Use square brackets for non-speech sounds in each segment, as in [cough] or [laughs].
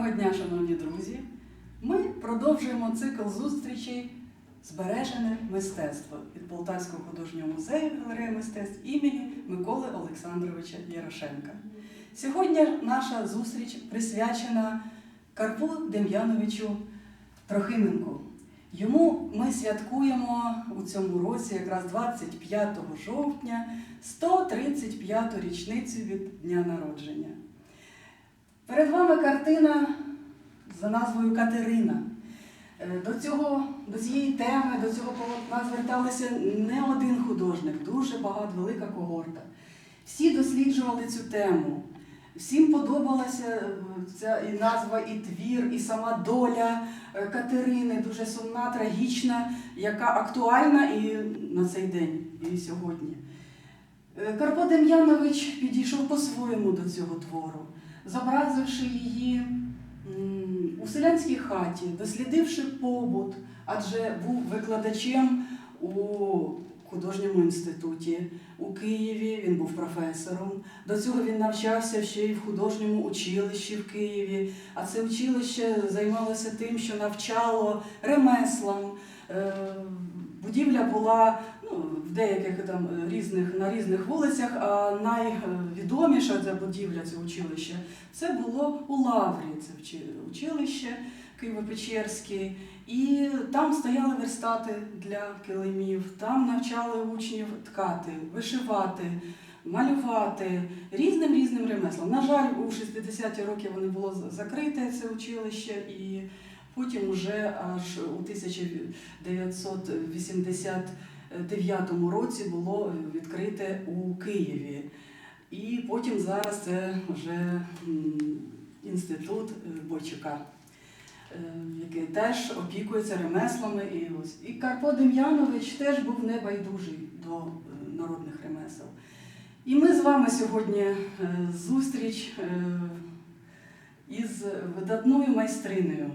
Доброго дня, шановні друзі! Ми продовжуємо цикл зустрічей Збережене мистецтво від Полтавського художнього музею галереї мистецтв імені Миколи Олександровича Ярошенка. Сьогодні наша зустріч присвячена Карпу Дем'яновичу Трохименку. Йому ми святкуємо у цьому році, якраз 25 жовтня, 135-ту річницю від дня народження. Перед вами картина за назвою Катерина. Е, До, цього, до цієї теми, до цього полотна зверталися не один художник, дуже багато, велика когорта. Всі досліджували цю тему. Всім подобалася е, ця і назва, і твір, і сама доля е, Катерини, дуже сумна, трагічна, яка актуальна і на цей день, і сьогодні. Карпо Дем'янович підійшов по-своєму до цього твору, зобразивши її у селянській хаті, дослідивши побут, адже був викладачем у художньому інституті у Києві, він був професором. До цього він навчався ще й в художньому училищі в Києві. А це училище займалося тим, що навчало ремеслам. Е, Будівля була ну, в деяких там різних на різних вулицях, а найвідоміша ця будівля, це училище, це було у Лаврі, це училище Києво-Печерське. І там стояли верстати для килимів, там навчали учнів ткати, вишивати, малювати різним різним ремеслам. На жаль, у 60-ті роки воно було закрите це училище, і потім уже аж у 1989 році було відкрите у Києві. І потім зараз це вже інститут е, Бойчука, е, який теж опікується ремеслами. І, ось. і Карпо Дем'янович теж був небайдужий до е, народних ремесел. І ми з вами сьогодні е, зустріч е, із видатною майстринею.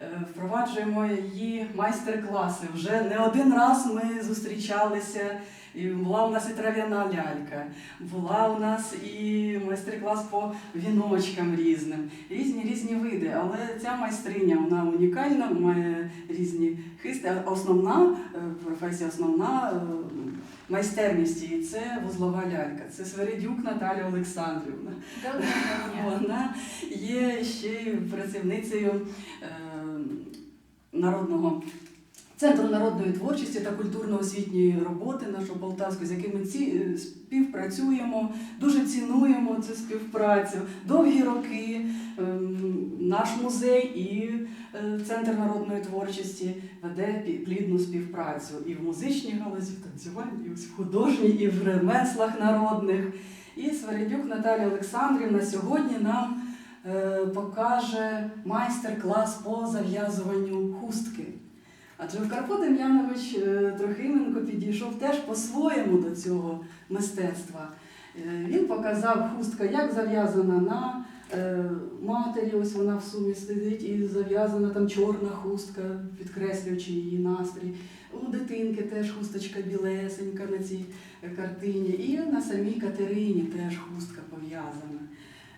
Е, Впроваджуємо її майстер-класи. Вже не один раз ми зустрічалися. І була у нас і трав'яна лялька, була у нас і майстер-клас по віночкам різним, різні різні види. Але ця майстриня вона унікальна, має різні хисти. Основна е, професія, основна е, майстерність її це вузлова лялька. Це Свередюк Наталя Олександрівна. Вона є ще працівницею народного центру народної творчості та культурно-освітньої роботи нашого Полтавського, з яким ми ці, е, співпрацюємо, дуже цінуємо цю співпрацю. Довгі роки ем, наш музей і е, Центр народної творчості веде плідну співпрацю і в музичній галузі, в танцювальній, і в художній, і в ремеслах народних. І Свередюк Наталія Олександрівна сьогодні нам покаже майстер-клас по зав'язуванню хустки. Адже Карпо Дем'янович е, Трохименко підійшов теж по-своєму до цього мистецтва. Е, Він показав хустка, як зав'язана на е, матері, ось вона в сумі сидить, і зав'язана там чорна хустка, підкреслюючи її настрій. У дитинки теж хусточка білесенька на цій е, картині, і на самій Катерині теж хустка пов'язана.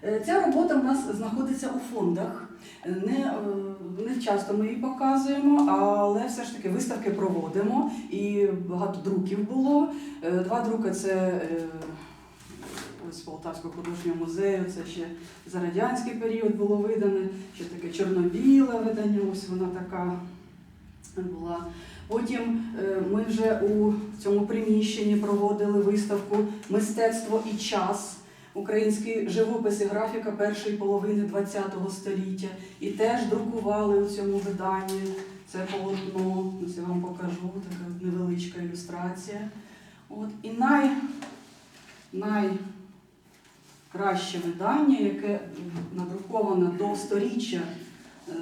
Е, Ця робота в нас знаходиться у фондах. Не, е, не часто ми її показуємо, але все ж таки виставки проводимо і багато друків було. Е, Два друки це е, ось Полтавського художнього музею, це ще за радянський період було видане, ще таке чорно-біле видання, ось вона така була. Потім е, ми вже у цьому приміщенні проводили виставку Мистецтво і час. Український живопис і графіка першої половини ХХ століття. І теж друкували у цьому виданні це полотно. Ось я вам покажу, така невеличка ілюстрація. От. І най, найкраще видання, яке надруковано до сторіччя е,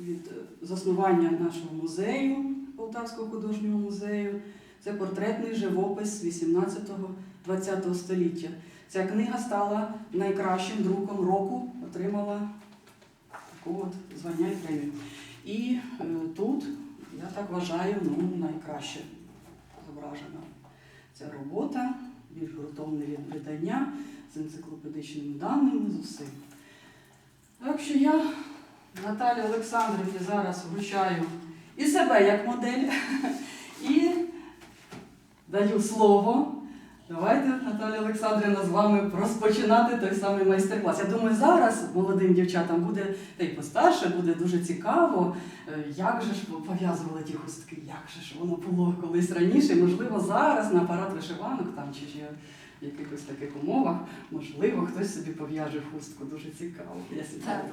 від заснування нашого музею, Полтавського художнього музею, це портретний живопис 18-20 століття. Ця книга стала найкращим друком року, отримала таку от звання і премію. І е, тут, я так вважаю, ну, найкраще зображена ця робота, більш ґрунтовне від- видання з енциклопедичними даними з усім. Так що я Наталі Олександрівні зараз вручаю і себе як модель, [laughs] і даю слово. Давайте, Наталя Олександрівна, з вами розпочинати той самий майстер-клас. Я думаю, зараз молодим дівчатам буде та й постарше, буде дуже цікаво, е, як же ж пов'язували ті хустки, як же ж воно було колись раніше, можливо, зараз на апарат вишиванок там чи в якихось таких умовах, можливо, хтось собі пов'яже хустку. Дуже цікаво. Я Так.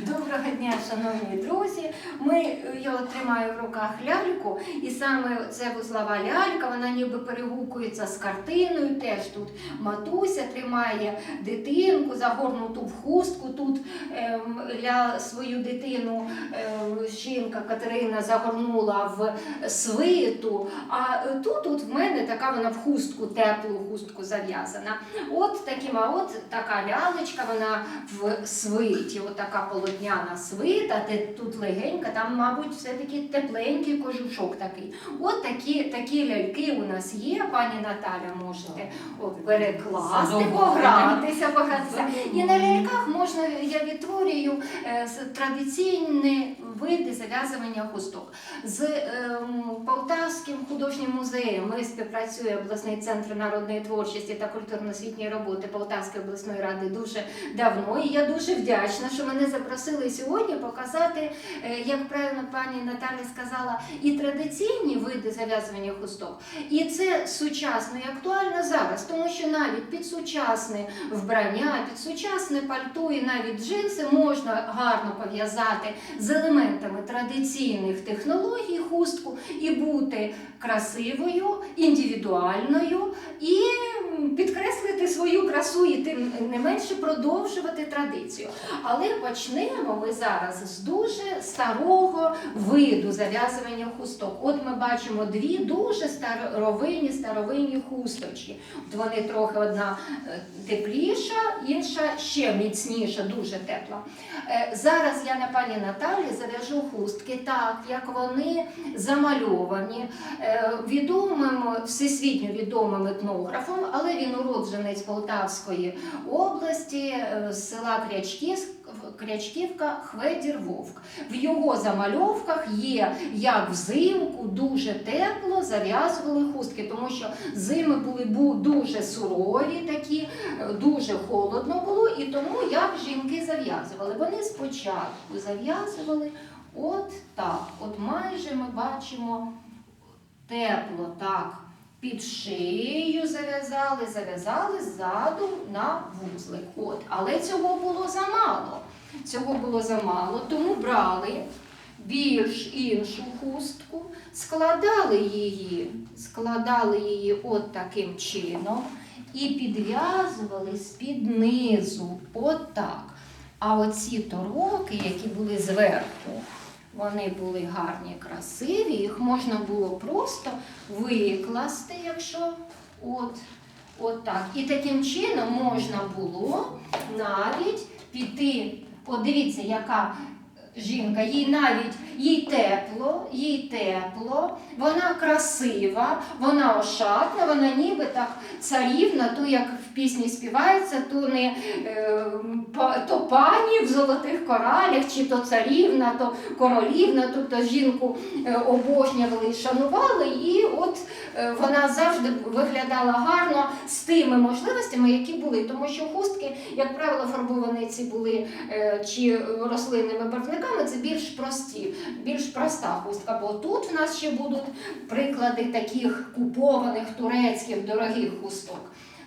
Доброго дня, шановні друзі. Ми я тримаю в руках ляльку, і саме це вузлова лялька, вона ніби перегукується з картиною. Теж тут матуся тримає дитинку, загорнуту в хустку. Тут ем, ля свою дитину ем, жінка Катерина загорнула в свиту. А е, тут от в мене така вона в хустку, теплу хустку зав'язана. От таким, а от така лялечка, вона в свиті, от така полотняна свита, де тут легенька, там, мабуть, все-таки тепленький кожушок такий. От такі, такі ляльки у нас є, пані Наталя, можете от, перекласти, погратися, погратися. І на ляльках можна, я відтворюю е, традиційні види зав'язування хусток. З ем, Полтавським художнім музеєм ми співпрацює обласний центр народної творчості та культурно-освітньої роботи Полтавської обласної ради дуже давно. І я дуже вдячна, що мене запросили сьогодні показати, е, як правильно пані Наталя сказала, і традиційні види зав'язування хусток. І це сучасно і актуально зараз, тому що навіть під сучасне вбрання, під сучасне пальто і навіть джинси можна гарно пов'язати з елементами традиційних технологій хустку і бути красивою, індивідуальною і підкреслити свою красу і тим не менше продовжувати традицію. Але почнемо ми зараз з дуже старого виду зав'язування хусток. От ми бачимо дві дуже старовинні старовинні хусточки. От вони трохи одна е, тепліша, інша ще міцніша, дуже тепла. Е, Зараз я на пані Наталі зав'яжу хустки так, як вони замальовані е, відомим, всесвітньо відомим етнографом, але він уродженець Полтавської області, е, з села Крячківка Хведір Вовк. В його замальовках є, як взимку дуже тепло зав'язували хустки, тому що зими були дуже сурові, такі, е, дуже холодно було, і тому як жінки зав'язували. Вони спочатку зав'язували от так. От майже ми бачимо тепло так. Під шиєю зав'язали, зав'язали ззаду на вузлик. От. Але цього було замало. Цього було замало, тому брали більш іншу хустку, складали її, складали її от таким чином і підв'язували з-під низу. От так. А оці тороки, які були зверху, вони були гарні, красиві, їх можна було просто викласти, якщо от, от так. І таким чином можна було навіть піти. Подивіться, яка жінка, їй навіть їй тепло, їй тепло, вона красива, вона ошатна, вона ніби так царівна, то як пісні співається, то не е, то пані в золотих коралях, чи то царівна, то королівна, тобто жінку е, обожнювали і шанували, і от е, вона завжди виглядала гарно з тими можливостями, які були. Тому що хустки, як правило, фарбовані ці були чи рослинними барвниками, це більш прості, більш проста хустка. Бо тут в нас ще будуть приклади таких купованих турецьких дорогих хусток.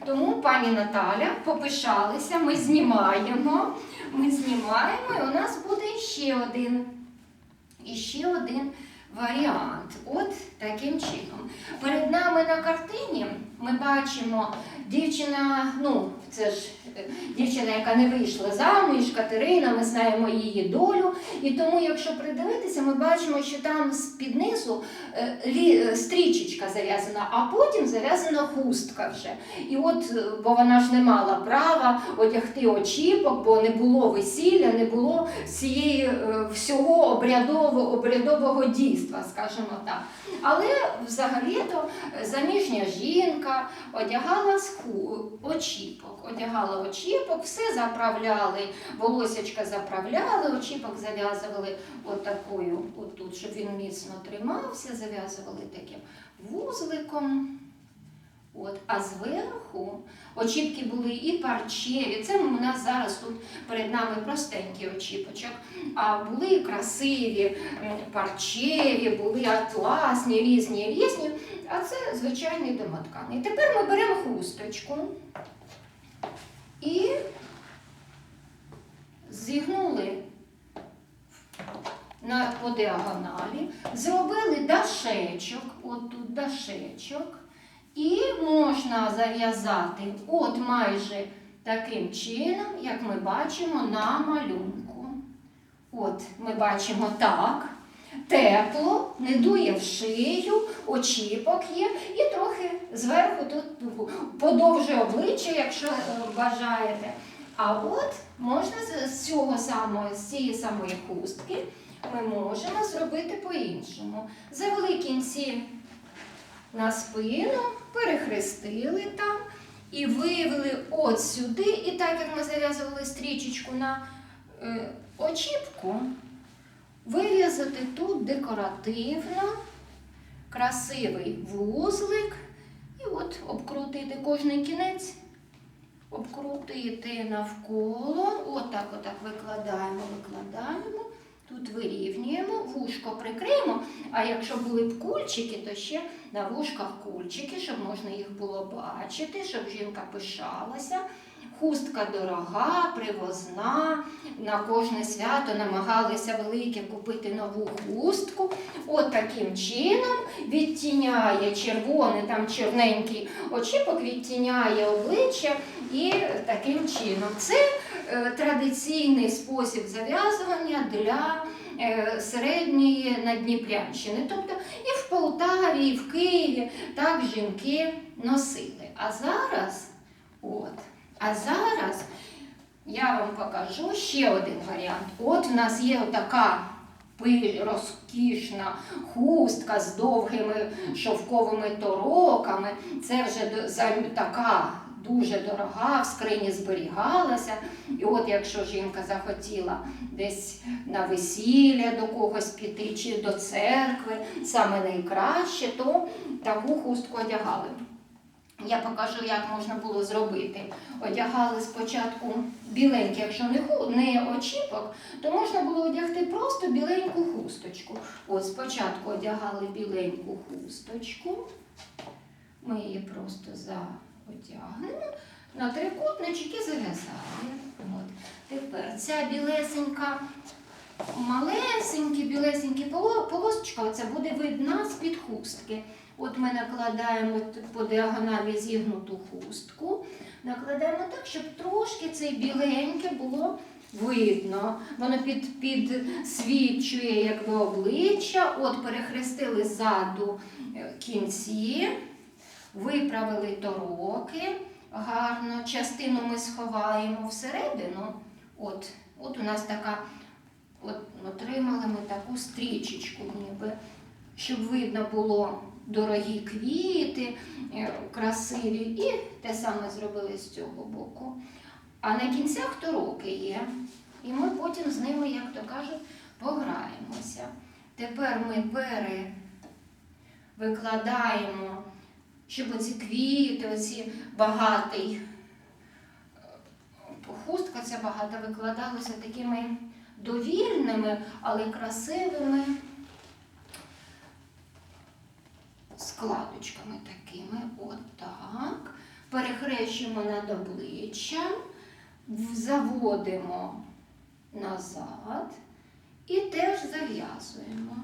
Тому, пані Наталя, попишалися, ми знімаємо. Ми знімаємо, і у нас буде ще один. І ще один варіант. От таким чином. Перед нами на картині ми бачимо дівчина, ну, це ж е, дівчина, яка не вийшла замуж, Катерина, ми знаємо її долю. І тому, якщо придивитися, ми бачимо, що там з-під низу е, е, стрічечка зав'язана, а потім зав'язана хустка вже. І от, бо вона ж не мала права одягти очіпок, бо не було весілля, не було цієї всього обрядового, обрядового дійства, скажімо так. Але взагалі-то заміжня жінка одягала очіпок, одягала очіпок, все заправляли, волосячка заправляли, очіпок зав'язували отакою, отут, щоб він міцно тримався, зав'язували таким вузликом. От, а зверху очіпки були і парчеві. Це у нас зараз тут перед нами простенький очіпочок. А були красиві, парчеві, були атласні, різні, різні. А це звичайний домотканий. Тепер ми беремо хусточку і зігнули на, по діагоналі, зробили дашечок, от тут дашечок, і можна зав'язати от майже таким чином, як ми бачимо на малюнку. От ми бачимо так. Тепло, не дує в шию, очіпок є, і трохи зверху тут подовжує обличчя, якщо е, бажаєте. А от можна з- цього самого, з цієї самої хустки ми можемо зробити по-іншому. Завели кінці на спину, перехрестили там і вивели от сюди. І так як ми зав'язували стрічечку на е, очіпку, вив'язати тут декоративно красивий вузлик і от обкрутити кожний кінець. Обкрутити навколо, отак, отак викладаємо, викладаємо, тут вирівнюємо, вушко прикриємо. А якщо були б кульчики, то ще на вушках кульчики, щоб можна їх було бачити, щоб жінка пишалася. Хустка дорога, привозна. На кожне свято намагалися велике купити нову хустку. От таким чином відтіняє червоний, там чорненький очіпок, відтіняє обличчя і таким чином. Це е, традиційний спосіб зав'язування для е, середньої Надніпрянщини. Тобто і в Полтаві, і в Києві так жінки носили. А зараз, от, а зараз я вам покажу ще один варіант. От в нас є така розкішна хустка з довгими шовковими тороками. Це вже така дуже дорога, в скрині зберігалася. І от якщо жінка захотіла десь на весілля до когось піти чи до церкви, саме найкраще, то таку хустку одягали. Я покажу, як можна було зробити. Одягали спочатку біленький, якщо не, ху, не очіпок, то можна було одягти просто біленьку хусточку. От спочатку одягали біленьку хусточку. Ми її просто заодягнемо. На трикутнички зав'язали. От. Тепер ця білесенька, малесенькі, білесенькі поло- полосочка, оце буде видна з-під хустки. От ми накладаємо по діагоналі зігнуту хустку, накладаємо так, щоб трошки це біленьке було видно. Воно під, підсвічує якби обличчя. От перехрестили ззаду е, кінці, виправили тороки гарно. Частину ми сховаємо всередину. От, от у нас така, от отримали ми таку стрічечку, ніби, щоб видно було дорогі квіти, е, красиві. І те саме зробили з цього боку. А на кінцях тороки є. І ми потім з ними, як то кажуть, пограємося. Тепер ми пере викладаємо, щоб оці квіти, оці багатий е, хустка ця багата викладалася такими довільними, але красивими складочками такими. Отак. Перехрещуємо над обличчям, заводимо назад і теж зав'язуємо.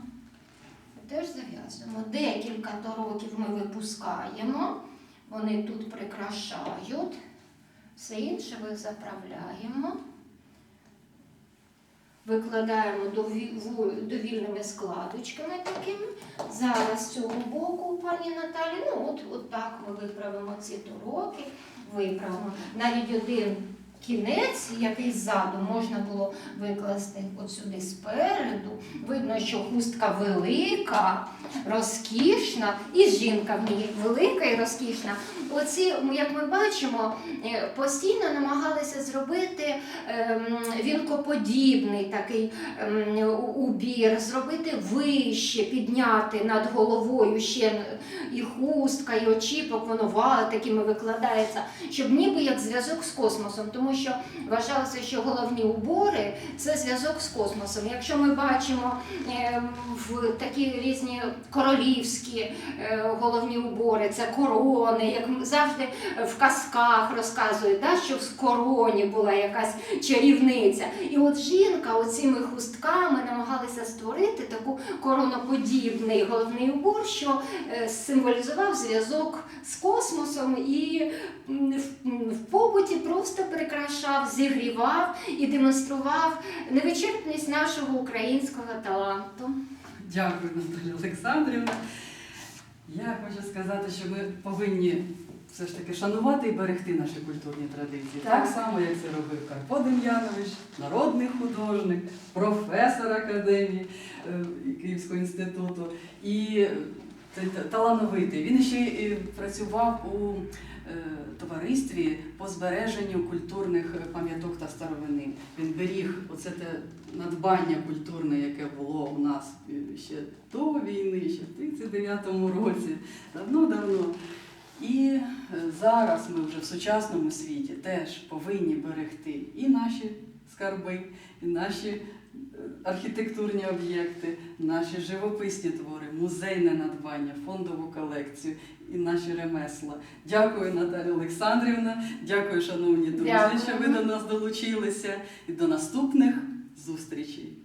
Теж зав'язуємо. Декілька тороків ми випускаємо, вони тут прикрашають. Все інше ми заправляємо. Викладаємо довільними складочками такими. Зараз з цього боку, пані Наталі, ну от, от так ми виправимо ці тороки, виправимо. Навіть один кінець, який ззаду можна було викласти от сюди спереду. Видно, що хустка велика, розкішна, і жінка в ній велика і розкішна. Оці, як ми бачимо, е, постійно намагалися зробити ем, вінкоподібний такий ем, убір, зробити вище, підняти над головою ще і хустка, і очіпок, воно такими викладається, щоб ніби як зв'язок з космосом, тому що вважалося, що головні убори це зв'язок з космосом. Якщо ми бачимо ем, в такі різні королівські е, головні убори, це корони, як завжди в казках розказують, що в короні була якась чарівниця. І от жінка оціми хустками намагалася створити таку короноподібний головний убор, що е, символізував зв'язок з космосом і в, побуті просто прикрашав, зігрівав і демонстрував невичерпність нашого українського таланту. Дякую, Наталя Олександрівна. Я хочу сказати, що ми повинні все ж таки шанувати і берегти наші культурні традиції. Так, Так. само, як це робив Карпо Дем'янович, народний художник, професор академії е, Київського інституту. І та- та- талановитий. Він ще і працював у товаристві по збереженню культурних е, пам'яток та старовини. Він беріг оце те надбання культурне, яке було у нас е, ще до війни, ще в 39-му році, давно-давно. І е, зараз ми вже в сучасному світі теж повинні берегти і наші скарби, і наші е, архітектурні об'єкти, наші живописні твори, музейне надбання, фондову колекцію і наші ремесла. Дякую, Наталя Олександрівна. Дякую, шановні друзі, Дякую. що ви до нас долучилися. І до наступних зустрічей.